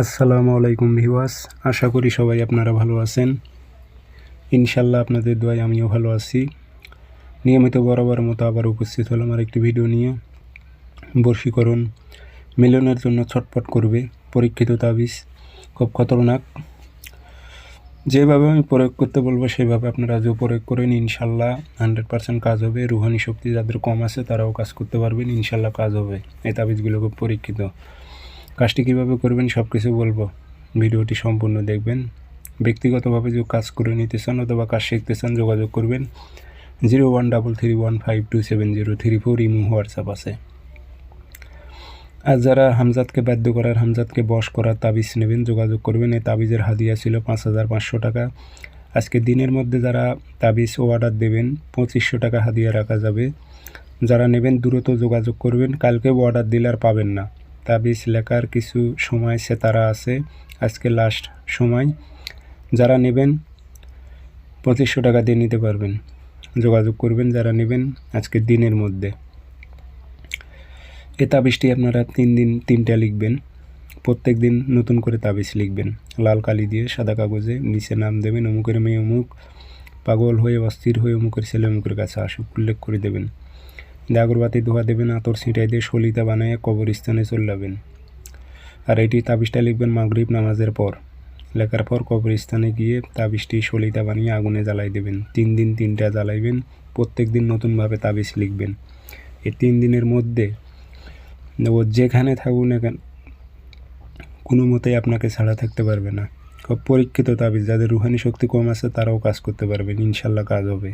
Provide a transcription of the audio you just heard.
আসসালামু আলাইকুম ভিওয়াস আশা করি সবাই আপনারা ভালো আছেন। ইনশাল্লাহ আপনাদের দোয়ায় আমিও ভালো আছি। নিয়মিত বরাবর মতো আবার উপস্থিত হলাম আর একটি ভিডিও নিয়ে। বর্ষীকরণ মিলনের জন্য ছটপট করবে পরীক্ষিত তাবিজ খুব খতরনাক। যেভাবে আমি প্রয়োগ করতে বলব, সেভাবে আপনারা যে প্রয়োগ করেন। ইনশাল্লাহ হান্ড্রেড পার্সেন্ট কাজ হবে। রুহানি শক্তি যাদের কম আছে, তারাও কাজ করতে পারবেন। ইনশাল্লাহ কাজ হবে। এই তাবিজগুলো খুব পরীক্ষিত। কাজটি কীভাবে করবেন সব কিছু বলব। ভিডিওটি সম্পূর্ণ দেখবেন। ব্যক্তিগতভাবে যে কাজ করে নিতে চান অথবা কাজ শিখতে চান যোগাযোগ করবেন। Zero one double three one five two seven zero three four imo WhatsApp আছে। আর যারা হামজাদকে বাধ্য করার, হামজাদকে বশ করার তাবিজ নেবেন, যোগাযোগ করবেন, এই তাবিজের হাদিয়া ছিল পাঁচ হাজার পাঁচশো টাকা। আজকে দিনের মধ্যে যারা তাবিজ অর্ডার দেবেন, পঁচিশশো টাকা হাদিয়া রাখা যাবে। যারা নেবেন, দ্রুত যোগাযোগ করবেন। কালকে অর্ডার দিলে আর পাবেন না। তাবিজ লেখার কিছু সময় সে তারা আছে। আজকে লাস্ট সময়। যারা নেবেন, পঁচিশশো টাকা দিয়ে নিতে পারবেন। যোগাযোগ করবেন যারা নেবেন আজকে দিনের মধ্যে। এ তাবিজটি আপনারা তিন দিন, তিনটা লিখবেন। প্রত্যেক দিন নতুন করে তাবিজ লিখবেন। লাল কালি দিয়ে সাদা কাগজে নিচে নাম দেবেন, অমুকের মেয়ে অমুক, পাগল হয়ে অস্থির হয়ে অমুকের ছেলে অমুকের কাছে আসুক, উল্লেখ করে দেবেন। আগরবাতি ধোয়া দেবেন, আতর ছিটাই দিয়ে সলিতা বানায় কবরস্থানে চলে যাবেন আর এটি তাবিজটা লিখবেন মাগরিব নামাজের পর। লেখার পর কবরস্থানে গিয়ে তাবিজটি সলিতা বানিয়ে আগুনে জ্বালাই দেবেন। তিন দিন তিনটা জ্বালাইবেন, প্রত্যেক দিন নতুনভাবে তাবিজ লিখবেন। এই তিন দিনের মধ্যে ও যেখানে থাকুন না কেন, কোনো মতেই আপনাকে ছাড়া থাকতে পারবে না। খুব পরীক্ষিত তাবিজ, যাদের রুহানি শক্তি কম আছে তারাও কাজ করতে পারবেন, ইনশাল্লাহ কাজ হবে।